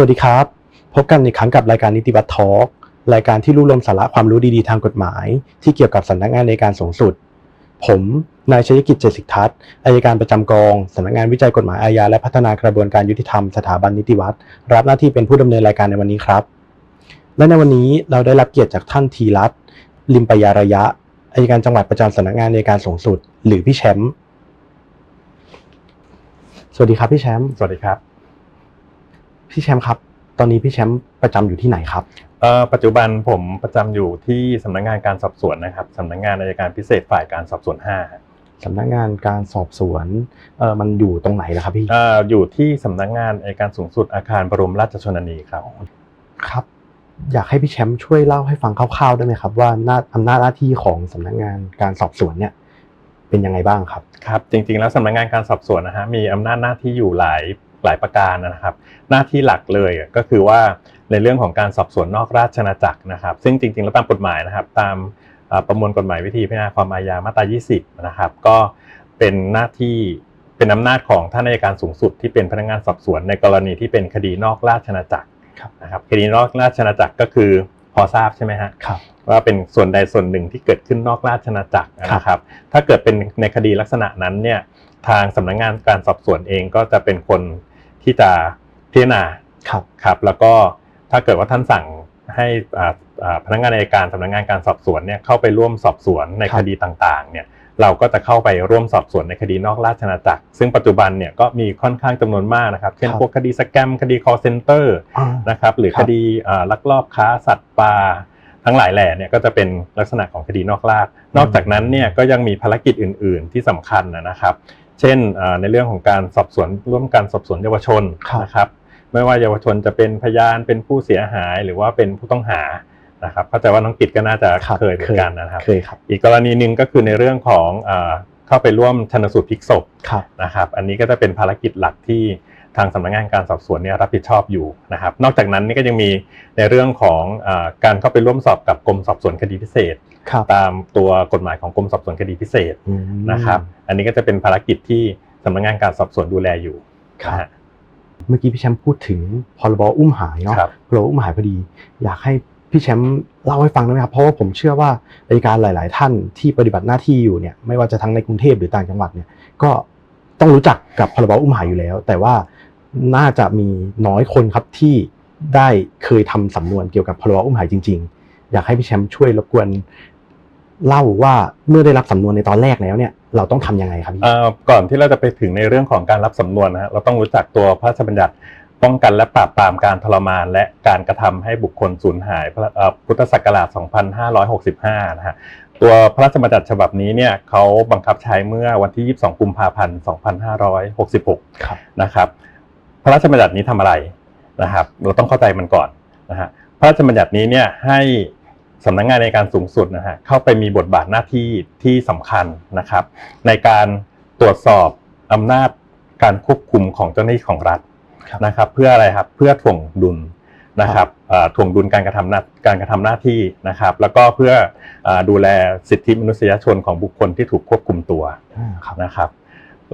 สวัสดีครับ พบกันอีกครั้งกับรายการนิติบัตรทอล์กรายการที่รวบรวมสาระความรู้ดีๆทางกฎหมาย ที่เกี่ยวกับสำนักงานในการสูงสุด ผมนายชัยกิจเจสิกทัศน์อายการประจำกองสำนักงานวิจัยกฎหมายอาญาและพัฒนากระบวนการยุติธรรมสถาบันนิติวัตรรับหน้าที่เป็นผู้ดำเนินรายการในวันนี้ครับ และในวันนี้เราได้รับเกียรติจากท่านทีรัตน์ลิมปยาระยะอายการจังหวัดประจำสำนักงานในการสูงสุด หรือพี่แชมป์สวัสดีครับพี่แชมป์สวัสดีครับ พี่แชมป์ครับ ตอนนี้พี่แชมป์ประจำอยู่ที่ไหนครับเอ่อปัจจุบันผมประจำอยู่ที่สำนักงานการสอบสวนนะครับสำนักงานอัยการพิเศษฝ่ายการสอบสวน5ฮะสำนักงานการสอบสวนเออมันอยู่ตรงไหนล่ะครับพี่เอ่ออยู่ที่สำนักงานอัยการสูงสุดอาคารบรมราชชนนีครับครับ อยากให้พี่แชมป์ช่วยเล่าให้ฟังคร่าวๆได้ไหมครับ ว่าหน้าอำนาจหน้าที่ของสำนักงานการสอบสวนเนี่ยเป็นยังไงบ้างครับครับ จริงๆแล้วสำนักงานการสอบสวนนะฮะมีอำนาจหน้าที่อยู่หลาย หลายประการนะครับ หน้าที่หลักเลยอะก็คือว่าในเรื่องของการสอบสวนนอกราชนาจักรนะครับ ซึ่งจริงๆแล้วตามกฎหมายนะครับ ตามเอ่อประมวลกฎหมายวิธีพิจารณาความอาญามาตรา 20 นะครับ ก็เป็นหน้าที่เป็นอำนาจของท่านอัยการสูงสุดที่เป็นพนักงานสอบสวนในกรณีที่เป็นคดีนอกราชนาจักรครับนะครับคดีนอกราชนาจักรก็คือพอทราบใช่ไหมฮะครับว่าเป็นส่วนใดส่วนหนึ่งที่เกิดขึ้นนอกราชนาจักรครับนะครับ ถ้าเกิดเป็นในคดีลักษณะนั้นเนี่ยทางสำนักงานการสอบสวนเองก็จะเป็นคน ที่จะพิจารณาครับครับ แล้วก็ถ้าเกิดว่าท่านสั่งให้อ่าอ่าพนักงานอัยการสำนักงานการสอบสวนเนี่ยเข้าไปร่วมสอบสวนในครับคดีต่างๆเนี่ยเราก็จะเข้าไปร่วมสอบสวนในคดีนอกราชนาจักร ซึ่งปัจจุบันเนี่ยก็มีค่อนข้างจำนวนมากนะครับ เช่นพวกคดีสแกมคดี call center อ่านะครับหรือครัคบดีอ่าลักลอบค้าสัตว์ป่าทั้งหลายแหล่เนี่ยก็จะเป็นลักษณะของคดีนอกราชนอกจากนั้นเนี่ยก็ยังมีภารกิจอื่น ๆ ที่สำคัญนะนะครับ เช่นอ่าในเรื่องของการสอบสวนร่วมกันสอบสวนเยาวชนครับนะครับไม่ว่าเยาวชนจะเป็นพยานเป็นผู้เสียหายหรือว่าเป็นผู้ต้องหานะครับเข้าใจว่าน้องกิตก็น่าจะรับเคยเหมือนกันนะครับเคยครับ อีกกรณีหนึ่งก็คือในเรื่องของอ่าเข้าไปร่วมชนสูตรพลิกศพครับนะครับ อันนี้ก็จะเป็นภารกิจหลักที่ ทางสำนักงานการสอบสวนเนี่ยรับผิดชอบอยู่นะครับ นอกจากนั้นนี่ก็ยังมีในเรื่องของอาการเข้าไปร่วมสอบกับกรมสอบสวนคดีพิเศษครับตามตัวกฎหมายของกรมสอบสวนคดีพิเศษอืมนะครับ อันนี้ก็จะเป็นภารกิจที่สำนักงานการสอบสวนดูแลอยู่ครับนะฮะเมื่อกี้พี่แชมป์พูดถึงพรบอุ้มหายเนาะครับพรบอุ้มหายพอดี อยากให้พี่แชมป์เล่าให้ฟังได้ไหมครับ เพราะว่าผมเชื่อว่าอัยการหลาย ๆ ท่านที่ปฏิบัติหน้าที่อยู่เนี่ย ไม่ว่าจะทั้งในกรุงเทพหรือต่างจังหวัดเนี่ย ก็ต้องรู้จักกับพรบอุ้มหายอยู่แล้ว แต่ว่า น่าจะมีน้อยคนครับที่ได้เคยทำสำนวนเกี่ยวกับพรบอุ้มหายจริง ๆ อยากให้พี่แชมป์ช่วยรบกวนเล่าว่าเมื่อได้รับสำนวนในตอนแรกแล้วเนี่ยเราต้องทำยังไงครับพี่เอ่อก่อนที่เราจะไปถึงในเรื่องของการรับสำนวนนะฮะเราต้องรู้จักตัวพระราชบัญญัติป้องกันและปราบปรามการทรมาน และการกระทำให้บุคคลสูญหายพระเอ่อพุทธศักราช 2565 นะฮะตัวพระราชบัญญัติฉบับนี้เนี่ยเขาบังคับใช้เมื่อวันที่ 22 กุมภาพันธ์ 2566ครับนะครับ พระราชบัญญัตินี้ทำอะไรนะครับ เราต้องเข้าใจมันก่อนนะฮะพระราชบัญญัตินี้เนี่ยให้สำนักงานในการสูงสุดนะฮะเข้าไปมีบทบาทหน้าที่ที่สำคัญนะครับ ในการตรวจสอบอำนาจการควบคุมของเจ้าหน้าที่ของรัฐครับนะครับ เพื่ออะไรครับเพื่อถ่วงดุลนะครับเอ่อถ่วงดุลการกระทำหน้าการกระทำหน้าที่นะครับ แล้วก็เพื่อเอ่อดูแลสิทธิมนุษยชนของบุคคลที่ถูกควบคุมตัวอ่าครับนะครับ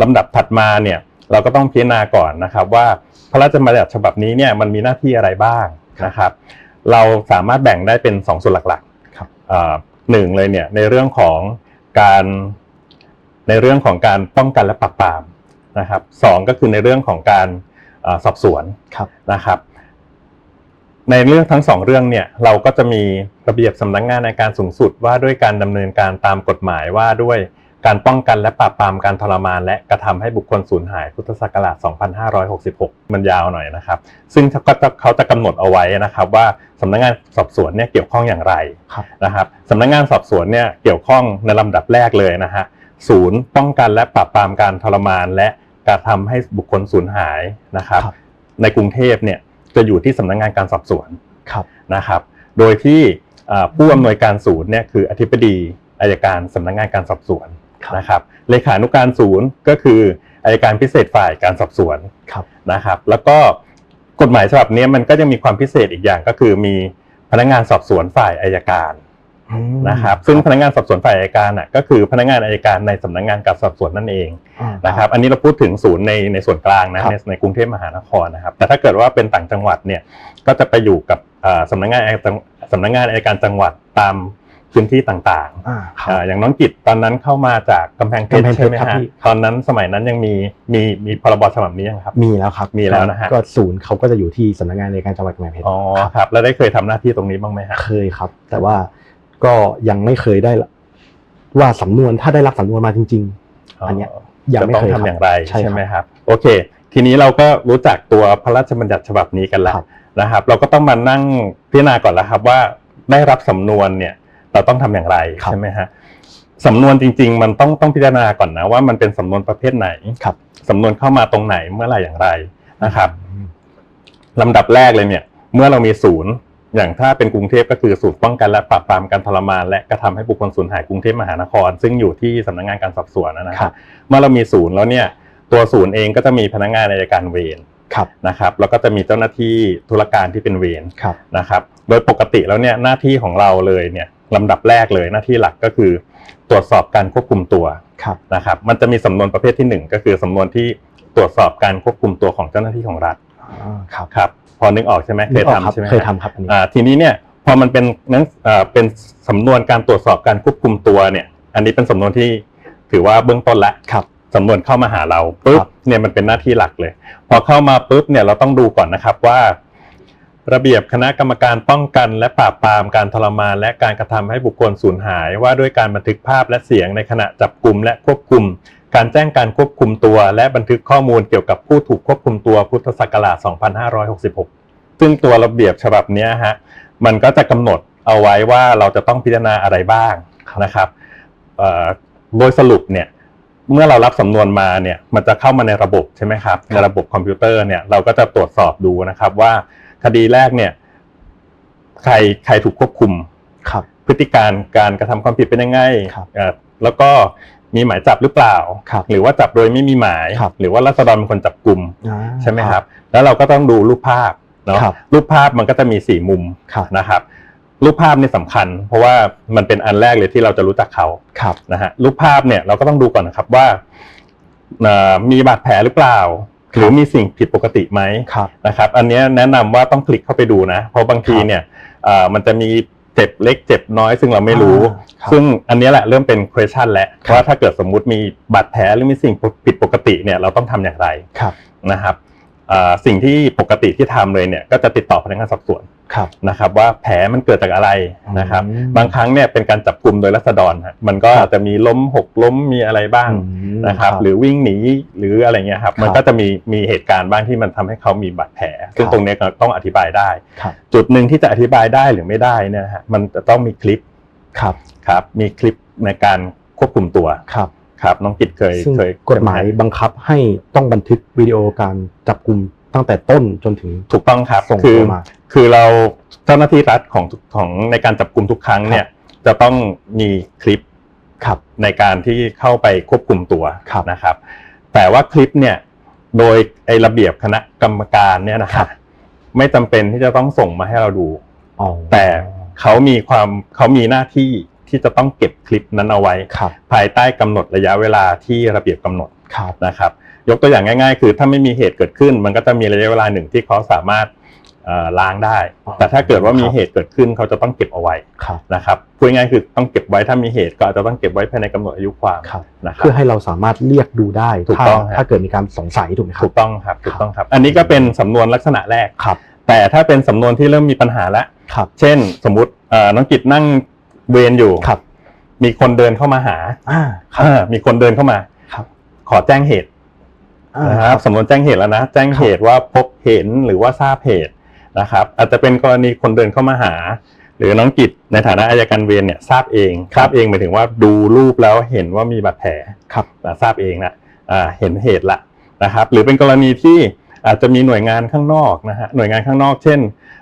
ลำดับถัดมาเนี่ย เราก็ต้องพิจารณาก่อนนะครับว่าพระราชบัญญัติฉบับนี้เนี่ยมันมีหน้าที่อะไรบ้างนะครับ เราสามารถแบ่งได้เป็นสองส่วนหลักครับๆเอ่อหนึ่งเลยเนี่ยในเรื่องของการในเรื่องของการป้องกันและปราบปรามนะครับสองก็คือในเรื่องของการเอ่อสอบสวนครับนะครับ ในเรื่องทั้งสองเรื่องเนี่ยเราก็จะมีระเบียบสำนักงานในการสูงสุดว่าด้วยการดำเนินการตามกฎหมายว่าด้วย การป้องกันและปราบปรามการทรมาน และกระทำให้บุคคลสูญหายพุทธศักราช 2566 มันยาวหน่อยนะครับ ซึ่งเขาจะเขาจะกำหนดเอาไว้นะครับว่าสำนักงานสอบสวนเนี่ยเกี่ยวข้องอย่างไรครับนะครับสำนักงานสอบสวนเนี่ยเกี่ยวข้องในลำดับแรกเลยนะฮะศูนย์ป้องกันและปราบปรามการทรมาน และกระทำให้บุคคลสูญหายนะครับครับ ในกรุงเทพเนี่ยจะอยู่ที่สำนักงานการสอบสวนครับนะครับ โดยที่อ่าผู้อำนวยการศูนย์เนี่ยคืออธิบดีอายการสำนักงานการสอบสวนครับ นะครับเลขานุการศูนย์ก็คืออายการพิเศษฝ่ายการสอบสวนครับนะครับ แล้วก็กฎหมายฉบับนี้มันก็จะมีความพิเศษอีกอย่างก็คือมีพนักงานสอบสวนฝ่ายอายการอืมนะครับซึ่งพนักงานสอบสวนฝ่ายอัยการน่ะก็คือพนักงานอัยการในสำนักงานการสอบสวนนั่นเองอ่านะครับ อันนี้เราพูดถึงศูนย์ในในส่วนกลางนะครับในในกรุงเทพมหานครนะครับ แต่ถ้าเกิดว่าเป็นต่างจังหวัดเนี่ยก็จะไปอยู่กับอ่าสำนักงานอัยการสำนักงานอัยการจังหวัดตาม พื้นที่ต่างๆอ่าครับ อ่าอย่างน้องกิจตอนนั้นเข้ามาจากกำแพงเพชรกำแพงเพชรใช่ไหมครับฮะพี่ ตอนนั้นสมัยนั้นยังมีมีมีพรบฉบับนี้ยังครับ มีแล้วครับมีแล้วนะฮะ ก็ศูนย์เขาก็จะอยู่ที่สำนักงานในการจังหวัดกำแพงเพชร อ๋อครับครับแล้วได้เคยทำหน้าที่ตรงนี้บ้างไหมฮะ เคยครับ แต่ว่าก็ยังไม่เคยได้ละว่าสำนวนถ้าได้รับสำนวนมาจริงอันเนี้ย ยังจะไม่ต้องเคยทำอย่างไรใช่ครับ ไหมครับ โอเค ทีนี้เราก็รู้จักตัวพระราชบัญญัติฉบับนี้กันแล้วครับ นะครับ เราก็ต้องมานั่งพิจารณาก่อนแล้วครับว่าได้รับสำนวนเนี่ย เราต้องทำอย่างไรครับใช่ไหมฮะสำนวนจริง ๆ มันต้องต้องพิจารณาก่อนนะว่ามันเป็นสำนวนประเภทไหนครับสำนวนเข้ามาตรงไหนเมื่อไหร่อย่างไรนะครับลำดับแรกเลยเนี่ย เมื่อเรามีศูนย์อย่างถ้าเป็นกรุงเทพก็คือศูนย์ป้องกันและปราบปรามการทรมานและกระทำให้บุคคลสูญหายกรุงเทพมหานคร ซึ่งอยู่ที่สำนักงานการสอบสวนนะครัครับบเมื่อเรามีศูนย์แล้วเนี่ย ตัวศูนย์เองก็จะมีพนักงานในการเวรครับนะครับ แล้วก็จะมีเจ้าหน้าที่ธุรการที่เป็นเวรครับนะครับ โดยปกติแล้วเนี่ยหน้าที่ของเราเลยเนี่ยลำดับแรกเลยหน้าที่หลักก็คือ ตรวจสอบการควบคุมตัวครับนะครับ มันจะมีสำนวนประเภทที่หนึ่งก็คือสำนวนที่ตรวจสอบการควบคุมตัวของเจ้าหน้าที่ของรัฐอ่าครับครับ พอนึกออกใช่ไหมเคนึยกออกครับทำใช่ไหมเคยทำครับอันนี้อ่าทีนี้เนี่ยพอมันเป็นนั้นอ่าเป็นสำนวนการตรวจสอบการควบคุมตัวเนี่ย อันนี้เป็นสำนวนที่ถือว่าเบื้องต้นละ ครับ สำนวนเข้ามาหาเราปุ๊บครับ เนี่ยมันเป็นหน้าที่หลักเลย พอเข้ามาปุ๊บเนี่ยเราต้องดูก่อนนะครับว่า ระเบียบคณะกรรมการป้องกัน และปราบปรามการทรมาน และการกระทำให้บุคคลสูญหาย ว่าด้วยการบันทึกภาพและเสียงในขณะจับกลุ่มและควบคุม การแจ้งการควบคุมตัว และบันทึกข้อมูลเกี่ยวกับผู้ถูกควบคุมตัวพุทธศักราช 2566 ซึ่งตัวระเบียบฉบับนี้ฮะมันก็จะกำหนดเอาไว้ว่าเราจะต้องพิจารณาอะไรบ้างนะครับโดยสรุปเนี่ยเมื่อเรารับสำนวนมาเนี่ยมันจะเข้ามาในระบบใช่ไหมครับในระบบคอมพิวเตอร์เนี่ยเราก็จะตรวจสอบดูนะครับว่า คดีแรกเนี่ย ใครใครถูกควบคุม ครับ พฤติการการกระทำความผิดเป็นยังไงครับเอ่อแล้วก็มีหมายจับหรือเปล่าครับหรือว่าจับโดยไม่มีหมายครับหรือว่ารัษฎรเป็นคนจับกลุ่มอ่าใช่ไหมครับ แล้วเราก็ต้องดูรูปภาพเนาะครับรูปภาพมันก็จะมีสี่มุมครับนะครับ รูปภาพนี่สำคัญ เพราะว่ามันเป็นอันแรกเลยที่เราจะรู้จักเขาครับนะฮะรูปภาพเนี่ยเราก็ต้องดูก่อนนะครับว่าเอ่อมีบาดแผลหรือเปล่า หรือมีสิ่งผิดปกติไหมครับ นะครับ อันเนี้ยแนะนำว่าต้องคลิกเข้าไปดูนะ เพราะบางทีครับเนี่ยเอ่อมันจะมีเจ็บเล็กเจ็บน้อยซึ่งเราไม่รู้อ่าครับซึ่งอันเนี้ยแหละเริ่มเป็น question แล้วครับ ว่าถ้าเกิดสมมุติมีบาดแผลหรือมีสิ่งผิดปกติเนี่ยเราต้องทำอย่างไรครับ นะครับเอ่อ สิ่งที่ปกติที่ทำเลยเนี่ยก็จะติดต่อพนักงานสอบสวนครับนะครับ ว่าแผลมันเกิดจากอะไรนะครับอืมบางครั้งเนี่ยเป็นการจับกลุ่มโดยรัษฎรฮะมันก็ครับอาจจะมีล้มหกล้มมีอะไรบ้างอืมนะครับ หรือวิ่งหนีหรืออะไรเงี้ยครับ มันครับก็จะมีมีเหตุการณ์บ้างที่มันทำให้เขามีบาดแผล ซึ่งครับตรงเนี้ยก็ต้องอธิบายได้ครับจุดหนึ่งที่จะอธิบายได้หรือไม่ได้เนี่ยนะฮะมันจะต้องมีคลิปครับครับ มีคลิปในการควบคุมตัวครับ ครับน้องกิตเคยซึ่งเคยกฎหมายบังคับให้ต้องบันทึกวิดีโอการจับกลุ่มตั้งแต่ต้นจนถึงถูกต้องครับส่งคืตัวมาคือเราเจ้าหน้าที่รัฐของของในการจับกลุ่มทุกครั้งเนี่ยจะต้องมีคลิปครับในการที่เข้าไปควบคุมตัวครับนะครับ แต่ว่าคลิปเนี่ยโดยไอระเบียบคณะกรรมการเนี่ยนะครัฮะบไม่จำเป็นที่จะต้องส่งมาให้เราดูอ๋อแต่เขามีความเขามีหน้าที่ ที่จะต้องเก็บคลิปนั้นเอาไว้ ครับภายใต้กำหนดระยะเวลาที่ระเบียบกำหนดครับ นะครับ ยกตัวอย่างง่าย ๆ คือถ้าไม่มีเหตุเกิดขึ้น มันก็จะมีระยะเวลาหนึ่งที่เขาสามารถเอ่อล้างได้ อ๋อ แต่ถ้าเกิดว่ามีครับเหตุเกิดขึ้นเขาจะต้องเก็บเอาไว้ครับ นะครับพูดง่ายๆคือต้องเก็บไว้ถ้ามีเหตุก็อาจจะต้องเก็บไว้ภายในกำหนดอายุความครับ นะครัเพื่อบให้เราสามารถเรียกดูได้ถูกถ้าต้องครับถ้าเกิดมีการสงสัยถูกไหมครัถูบ กต้องครับถูกต้องครับ อันนี้ก็เป็นสำนวนลักษณะแรก ครับ แต่ถ้าเป็นสำนวนที่เริ่มมีปัญหาแล้ว ครับ เช่น สมมุติเอ่อน้องกิจนั่ง เวรอยู่ครับ มีคนเดินเข้ามาหาอ่าอ่ามีคนเดินเข้ามาครับ ขอแจ้งเหตุอ่านะครับสำนวนแจ้งเหตุแล้วนะแจ้งเหตุว่าพบเห็นหรือว่าทราบเหตุนะครับ อาจจะเป็นกรณีคนเดินเข้ามาหา หรือน้องกิจในฐานะอายการเวรเนี่ยทราบเองทราบเองหมายถึงว่าดูรูปแล้วเห็นว่ามีบาดแผลครับอ่าทราบเองนะอ่าเห็นเหตุละนะครับ หรือเป็นกรณีที่อาจจะมีหน่วยงานข้างนอกนะฮะหน่วยงานข้างนอก เช่น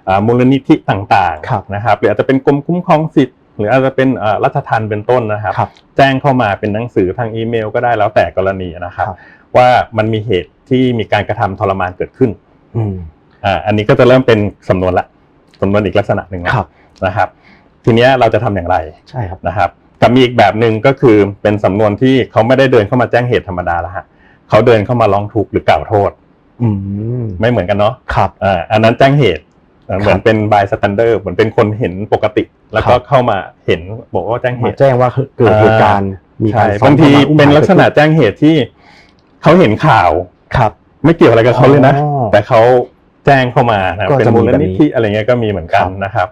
อ่ามูลนิธิต่างครับๆนะครับหรืออาจจะเป็นกรมคุ้มครองสิทธิ์ หรืออาจจะเป็นอ่ารัชทันเป็นต้นนะครับครับแจ้งเข้ามาเป็นหนังสือทางอีเมล ก็ได้แล้วแต่กรณีนะครับครับว่ามันมีเหตุที่มีการกระทำทรมานเกิดขึ้นอืมอ่าอันนี้ก็จะเริ่มเป็นสำนวนละสำนวนอีกลักษณะหนึ่งละครับนะครับ ทีเนี้ยเราจะทำอย่างไรใช่ครับนะครับกับมีอีกแบบหนึ่งก็คือเป็นสำนวนที่เขาไม่ได้เดินเข้ามาแจ้งเหตุธรรมดาแล้วฮะเขาเดินเข้ามาร้องทุกข์หรือกล่าวโทษอืมไม่เหมือนกันเนาะครับอ่าอันนั้นแจ้งเหตุ เอ่อครับเหมือนเป็นบายสแตนเดอร์เหมือนเป็นคนเห็นปกติ แล้วก็ครับเข้ามาเห็นบอกว่าแจ้งเหมาตุแจ้งว่าเกิดเหตุการณ์มีกาใช่รซ้อมบางทีทำร้ยอุ้มเป็นหายลักษณะแจ้งเหตุที่เขาเห็นข่าวครับ ไม่เกี่ยวอะไรกับเขาเลยนะอ๋อแต่เขาแจ้งเข้ามานะก็เป็นจะมีมูลแบบนินี้ธิอะไรเงี้ยก็มีเหมือนกันครับนะครับ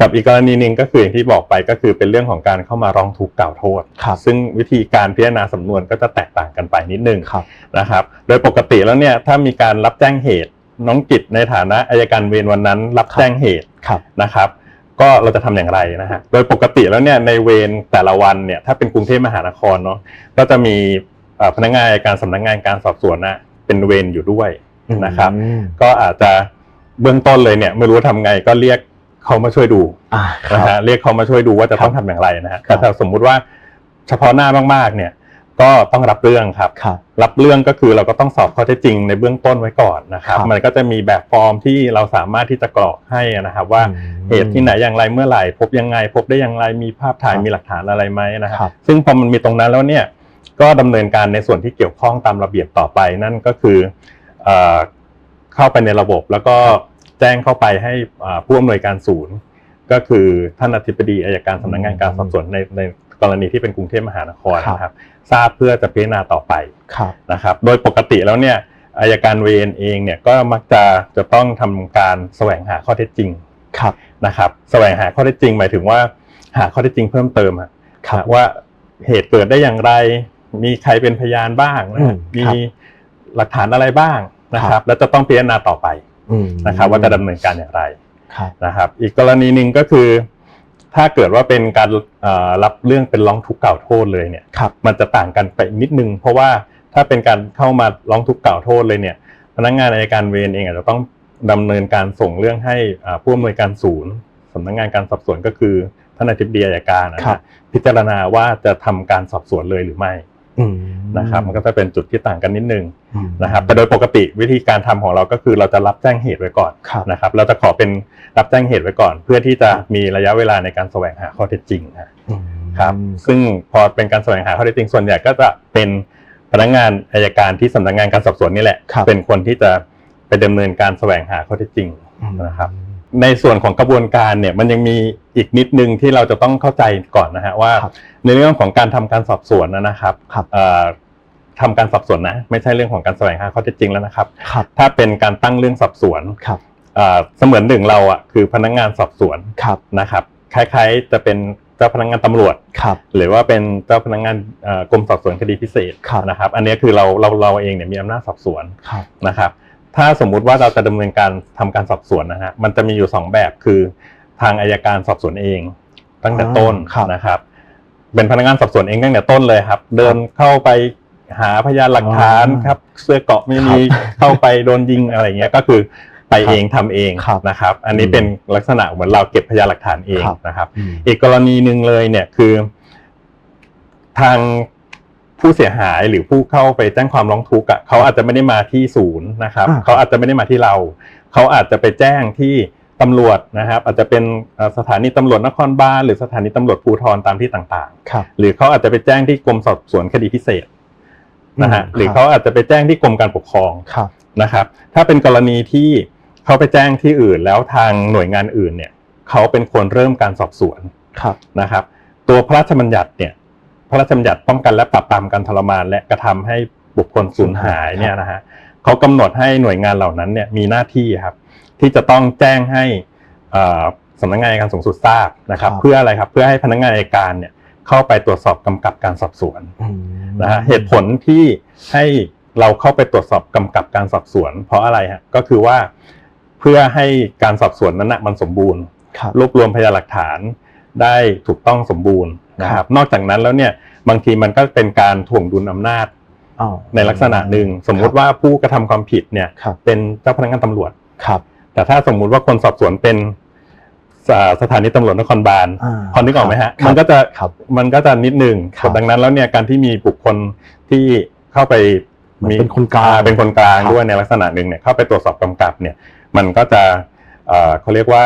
กับอีกกรณีหนึ่งก็คืออย่างที่บอกไปก็คือเป็นเรื่องของการเข้ามาร้องทุกข์กล่าวโทษครับซึ่งวิธีการพิจารณาสำนวนก็จะแตกต่างกันไปนิดนึงครับนะครับ โดยปกติแล้วเนี่ยถ้ามีการรับแจ้งเหตุ น้องกิจในฐานะอายการเวรวันนั้น รับครับแจ้งเหตุครับนะครับ ก็เราจะทำอย่างไรนะฮะโดยปกติแล้วเนี่ยในเวรแต่ละวันเนี่ยถ้าเป็นกรุงเทพมหานครเนาะก็จะมีเอ่อพนักงานอัยการสำนักงานการสอบสวนนะเป็นเวรอยู่ด้วยนะครับอืมก็อาจจะเบื้องต้นเลยเนี่ยไม่รู้ทำไงก็เรียกเขามาช่วยดูอ่าคนะรับฮะเรียกเขามาช่วยดูว่าจะต้องครัทำบอย่างไรนะฮะครัแต่บถ้าสมมุติว่าเฉพาะหน้ามากๆเนี่ย ก็ต้องรับเรื่องครับ ครับ รับเรื่องก็คือเราก็ต้องสอบข้อเท็จจริงในเบื้องต้นไว้ก่อนนะครับ ครับมันก็จะมีแบบฟอร์มที่เราสามารถที่จะกรอกให้นะครับ ว่าอืมเหตุที่ไหนอย่างไรเมื่อไหร่พบยังไง พบได้อย่างไรมีภาพถ่ายครับมีหลักฐานอะไรไหมนะคครัรับ บ ซึ่งพอมันมีตรงนั้นแล้วเนี่ยก็ดำเนินการในส่วนที่เกี่ยวข้องตามระเบียบต่อไปนั่นก็คือเอ่อเข้าไปในระบบ แล้วก็แจ้งเข้าไปให้อ่าผู้อำนวยการศูนย์ ก็คือท่านอธิบดีอายการสำนักงานการสอบสวนในใน กรณีที่เป็นกรุงเทพมหานครครับนะครับทราบเพื่อจะพิจารณาต่อไปครับ นะครับ โดยปกติแล้วเนี่ยอายการเวรเองเนี่ยก็มักจะจะต้องทำการแสวงหาข้อเท็จจริงครับ นะครับ แสวงหาข้อเท็จจริง หมายถึงว่าหาข้อเท็จจริงเพิ่มเติมอะครับ ว่าเหตุเกิดได้อย่างไร มีใครเป็นพยานบ้างนะอืฮะมมีครับหลักฐานอะไรบ้างนะคครัรับ บ แล้วจะต้องพิจารณาต่อไปอืมนะครับ ว่าจะดำเนินการอย่างไร ครับ นะครับอีกกรณีหนึ่งก็คือ ถ้าเกิดว่าเป็นการเอ่อรับเรื่องเป็นร้องทุกข์กล่าวโทษเลยเนี่ยครับมันจะต่างกันไปนิดนึง เพราะว่าถ้าเป็นการเข้ามาร้องทุกข์กล่าวโทษเลยเนี่ย พนักงานอัยการเวรเองอาจจะต้องดำเนินการส่งเรื่องให้อ่าผู้อำนวยการศูนย์สำนักงานการสอบสวนก็คือท่านอธิบดีอัยการนะครัฮะบพิจารณาว่าจะทำการสอบสวนเลยหรือไม่อืม นะครับมันก็จะเป็นจุดที่ต่างกันนิดนึงอืมนะครับแต่โดยปกติวิธีการทำของเราก็คือเราจะรับแจ้งเหตุไว้ก่อนครับนะครับเราจะขอเป็นรับแจ้งเหตุไว้ก่อน เพื่อที่จะมีระยะเวลาในการแสวงหาข้อเท็จจริงนะอืมครับซึ่งพอเป็นการแสวงหาข้อเท็จจริงส่วนใหญ่ก็จะเป็นพนักงานอายการที่สำนักงานการสอบสวนนี่แหละครับเป็นคนที่จะไปดำเนินการแสวงหาข้อเท็จจริงอืมนะครับในส่วนของกระบวนการเนี่ยมันยังมีอีกนิดนึงที่เราจะต้องเข้าใจก่อนนะฮะว่าครับ ในเรื่องของการทำการสอบสวนนะนะครับครับเอ่อทำการสอบสวนนะไม่ใช่เรื่องของการแสวงหาข้อเท็จจริงแล้วนะครับครับ ถ้าเป็นการตั้งเรื่องสอบสวนครับเอ่อเสมือนหนึ่งเราอะคือพนักงานสอบสวนครับนะครับ คล้ายๆจะเป็นเจ้าพนักงานตำรวจครับหรือว่าเป็นเจ้าพนักงานเอ่อกรมสอบสวนคดีพิเศษครับนะครับ อันนี้คือเราเราเราเองเนี่ยมีอำนาจสอบสวนครับนะครับ ถ้าสมมุติว่าเราจะดำเนินการทำการสอบสวนนะฮะมันจะมีอยู่สองแบบคือทางอายการสอบสวนเอง ตั้งแต่ต้นครับนะครับ เป็นพนักงานสอบสวนเองตั้งแต่ต้นเลยครับ เดินเข้าไปหาพยานหลักฐานอ๋อครับ เสื้อเกราะไม่มีเข้าไปโดนยิงอะไรเงี้ยก็คือไปเองทำเองครับนะครับ อันนี้อืมเป็นลักษณะเหมือนเราเก็บพยานหลักฐานเองครับนะครับอืมอีกกรณีหนึ่งเลยเนี่ยคือ ทางผู้เสียหายหรือผู้เข้าไปแจ้งความร้องทุกข์อะเขาอาจจะไม่ได้มาที่ศูนย์นะครับอ่าเขาอาจจะไม่ได้มาที่เรา เขาอาจจะไปแจ้งที่ ตำรวจนะครับ อาจจะเป็นเอ่อสถานีตำรวจนครบาลหรือสถานีตำรวจภูธรตามที่ต่างครับๆหรือเขาอาจจะไปแจ้งที่กรมสอบสวนคดีพิเศษนะฮะอืมหรือเขาอาจจะไปแจ้งที่กรมการปกครองครับนะครับ ถ้าเป็นกรณีที่เขาไปแจ้งที่อื่นแล้วทางหน่วยงานอื่นเนี่ยเขาเป็นคนเริ่มการสอบสวนครับนะครับ ตัวพระราชบัญญัติเนี่ย พระราชบัญญัติป้องกันและปราบปรามการทรมาน และกระทำให้บุคคลสูญหายเนี่ยนะฮะ เขากำหนดให้หน่วยงานเหล่านั้นเนี่ยมีหน้าที่ครับ ที่จะต้องแจ้งให้เอ่อสำนักงานอัยการสูงสุดทราบนะครับครับ เพื่ออะไรครับเพื่อให้พนักงานอัยการเนี่ยเข้าไปตรวจสอบกำกับการสอบสวนอืมนะฮะเหตุผลที่ให้เราเข้าไปตรวจสอบกำกับการสอบสวน เพราะอะไรฮะก็คือว่าเพื่อให้การสอบสวนนั้นนะมันสมบูรณ์ครับรวบรวมพยานหลักฐานได้ถูกต้องสมบูรณ์นะคครัรับบนอกจากนั้นแล้วเนี่ยบางทีมันก็เป็นการถ่วงดุลอำนาจอ๋อ ในลักษณะหนึ่งสมมุติว่าผู้กระทำความผิดเนี่ยครับเป็นเจ้าพนักงานตำรวจครับ แต่ถ้าสมมุติว่าคนสอบสวนเป็นสาสถานีตำรวจนครบาลอ่าพอนึกออกไหมฮะครับมันก็จะครับมันก็จะนิดหนึ่งครับดังนั้นแล้วเนี่ยการที่มีบุคคลที่เข้าไปเหมือนเป็นคนกลางอ่เป็นคนกลางครับด้วยในลักษณะหนึ่งเนี่ยเข้าไปตรวจสอบกำกับเนี่ยมันก็จะเอ่อเขาเรียกว่า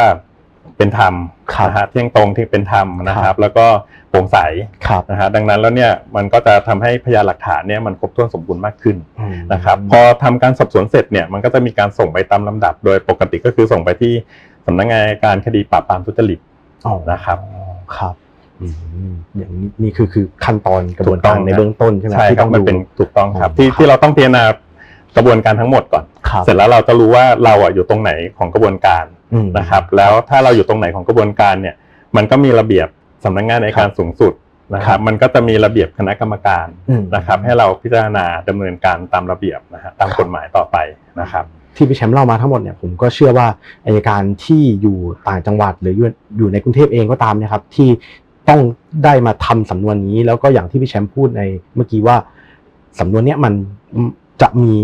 เป็นธรรมครับนะฮะเที่ยงตรงที่เป็นธรรมนะคครัรับบแล้วก็โปร่งใสครับนะฮะดังนั้นแล้วเนี่ยมันก็จะทำให้พยานหลักฐานเนี่ยมันครบถ้วนสมบูรณ์มากขึ้นอืมนะครับพอทำการสอบสวนเสร็จเนี่ยมันก็จะมีการส่งไปตามลำดับ โดยปกติก็คือส่งไปที่สำนักงานอัยการคดีปราบปรามทุจริตอ๋อนะครับครับอืมอย่างนี้นี่คือคือขั้นตอนกระบวนถูกต้กาอรงในเบื้องต้นใช่ไหมใช่ที่ครัต้บองมันดูเป็นถูกต้องครับอ๋อที่ครับที่เราต้องพิจารณากระบวนการทั้งหมดก่อนครับเสร็จแล้วเราจะรู้ว่าเราอะอยู่ตรงไหนของกระบวนการอืม นะครับ แล้วถ้าเราอยู่ตรงไหนของกระบวนการเนี่ย มันก็มีระเบียบสำนักงานในการสูงสุดนะคครัรับบมันก็จะมีระเบียบคณะกรรมการอืมนะครับ ให้เราพิจารณาดำเนินการตามระเบียบนะฮะตามกฎหมายต่อไปนะครับ ที่พี่แชมป์เล่ามาทั้งหมดเนี่ยผมก็เชื่อว่าอายการที่อยู่ต่างจังหวัดหรืออยู่อยู่ในกรุงเทพเองก็ตามเนะครับ ที่ต้องได้มาทำสำนวนนี้ แล้วก็อย่างที่พี่แชมป์พูดในเมื่อกี้ว่าสำนวนเนี้ยมันจะมี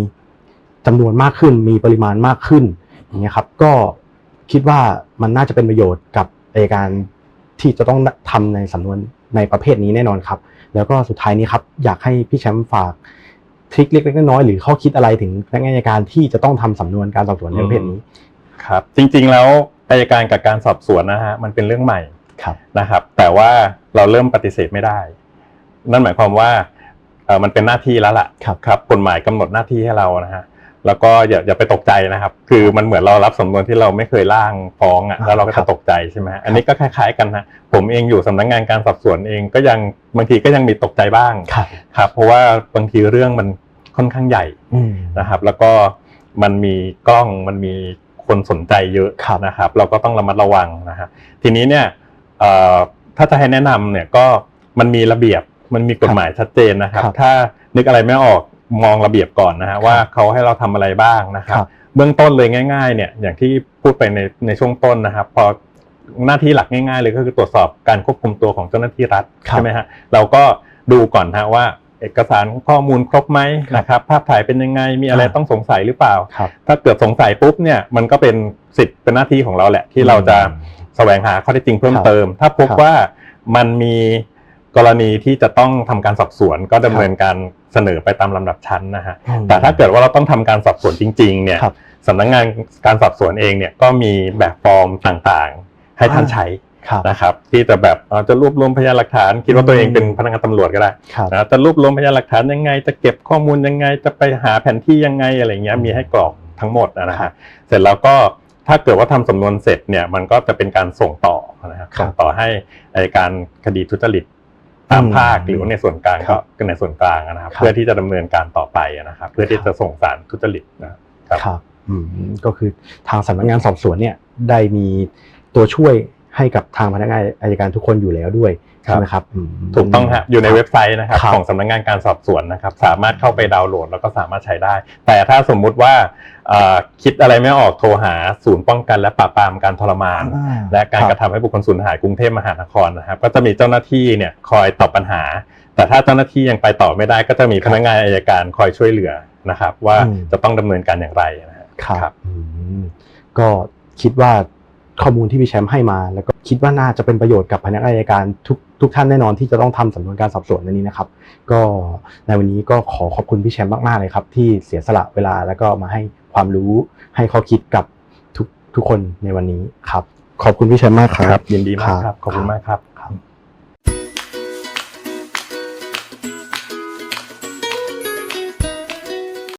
จำนวนมากขึ้นมีปริมาณมากขึ้นอย่างเงี้ยครับ ก็ คิดว่ามันน่าจะเป็นประโยชน์กับอายการที่จะต้องทำในสำนวนในประเภทนี้แน่นอนครับ แล้วก็สุดท้ายนี้ครับอยากให้พี่แชมป์ฝากทริคเล็กๆน้อยๆหรือข้อคิดอะไรถึงพนักงานอัยการที่จะต้องทำสำนวนการสอบสวนในประเภทนี้ครับ จริงๆแล้วอายการกับการสอบสวนนะฮะมันเป็นเรื่องใหม่ครับนะครับ แต่ว่าเราเริ่มปฏิเสธไม่ได้ นั่นหมายความว่าเอ่อมันเป็นหน้าที่แล้วล่ะครับครับกฎหมายกำหนดหน้าที่ให้เรานะฮะ แล้วก็อย่าอย่าไปตกใจนะครับ คือมันเหมือนเรารับสำนวนที่เราไม่เคยร่างฟ้องอะอ่าแล้วเราก็ครัจะบตกใจใช่ไหมอันนี้ก็คล้าย ๆ กันนะผมเองอยู่สำนักงานการสอบสวนเองก็ยังบางทีก็ยังมีตกใจบ้างครับครับเพราะว่าบางทีเรื่องมันค่อนข้างใหญ่อืมนะครับ แล้วก็มันมีกล้องมันมีคนสนใจเยอะครับนะครับ เราก็ต้องระมัดระวังนะฮะทีนี้เนี่ยเอ่อถ้าจะให้แนะนำเนี่ยก็มันมีระเบียบมันมีกฎหมายชัดเจนนะครับครับถ้านึกอะไรไม่ออก มองระเบียบก่อนนะฮะว่าเขาให้เราทำอะไรบ้างนะครับครับ เบื้องต้นเลยง่าย ๆ เนี่ยอย่างที่พูดไปในในช่วงต้นนะครับ พอหน้าที่หลักง่าย ๆ เลยก็คือตรวจสอบการควบคุมตัวของเจ้าหน้าที่รัฐครับใช่ไหมฮะเราก็ดูก่อนฮะว่าเอกสารข้อมูลครบไหมครับนะครับภาพถ่ายเป็นยังไงมีอะไรอ่าต้องสงสัยหรือเปล่าครับถ้าเกิดสงสัยปุ๊บเนี่ยมันก็เป็นสิทธิ์เป็นหน้าที่ของเราแหละที่เราจะแสวงหาข้อเท็จจริงเพิ่มครับเติม ถ้าพบครับว่ามันมี กรณีที่จะต้องทำการสอบสวนก็ดำเนินการเสนอไปตามลำดับชั้นนะฮะอืมแต่ถ้าเกิดว่าเราต้องทำการสอบสวนจริงๆเนี่ยครับสำนักงานการสอบสวนเองเนี่ยก็มีแบบฟอร์มต่างๆ ให้ท่านอ่าใช้ครับนะครับที่จะแบบเอ่อจะรวบรวมพยานหลักฐาน คิดว่าตัวเองเป็นพนักงานตำรวจก็ได้ครับนะจะรวบรวมพยานหลักฐานยังไง จะเก็บข้อมูลยังไง จะไปหาแผนที่ยังไงอะไรเงี้ยมีให้กรอกทั้งหมดนะครัฮะบเสร็จแล้วก็ถ้าเกิดว่าทำสำนวนเสร็จเนี่ยมันก็จะเป็นการส่งต่อนะครับครับส่งต่อให้อัยการคดีทุจริต ตามอืมภาคหรือว่าในส่วนกลางครัก็บในส่วนกลางนะครับครับเพื่อที่จะดำเนินการต่อไปนะครับ เพื่อที่ครับจะส่งสารทุจริตนะครับครับอืมก็คือทางสำนักงานสอบสวนเนี่ยได้มีตัวช่วยให้กับทางพนักงานอัยการทุกคนอยู่แล้วด้วยครับ ใช่ไหมครับอืมถูกต้องฮะอยู่ในเว็บไซต์นะครับครับของสำนักงานการสอบสวนนะครับ สามารถเข้าไปดาวน์โหลดแล้วก็สามารถใช้ได้ แต่ถ้าสมมุติว่าเอ่อคิดอะไรไม่ออกโทรหาศูนย์ป้องกันและปราบปรามการทรมานอ่าและการคกรับระทำให้บุคคลสูญหายกรุงเทพมหานครนะครับ ก็จะมีเจ้าหน้าที่เนี่ยคอยตอบปัญหา แต่ถ้าเจ้าหน้าที่ยังไปต่อไม่ได้ ก็จะมีพนักงานอายการคอยช่วยเหลือนะครับ ว่าอืมจะต้องดำเนินการอย่างไรนะฮะครับอืมก็คิดว่า ข้อมูลที่พี่แชมป์ให้มา แล้วก็คิดว่าน่าจะเป็นประโยชน์กับพนักงานอัยการทุกทุกท่านแน่นอนที่จะต้องทำสำนวนการสอบสวนในนี้นะครับ ก็ในวันนี้ก็ขอขอบคุณพี่แชมป์มากๆเลยครับ ที่เสียสละเวลาแล้วก็มาให้ความรู้ให้ข้อคิดกับทุกทุกคนในวันนี้ครับ ขอบคุณพี่แชมป์มากครับ ยินดีมากครับขอบคุณมากครับครับ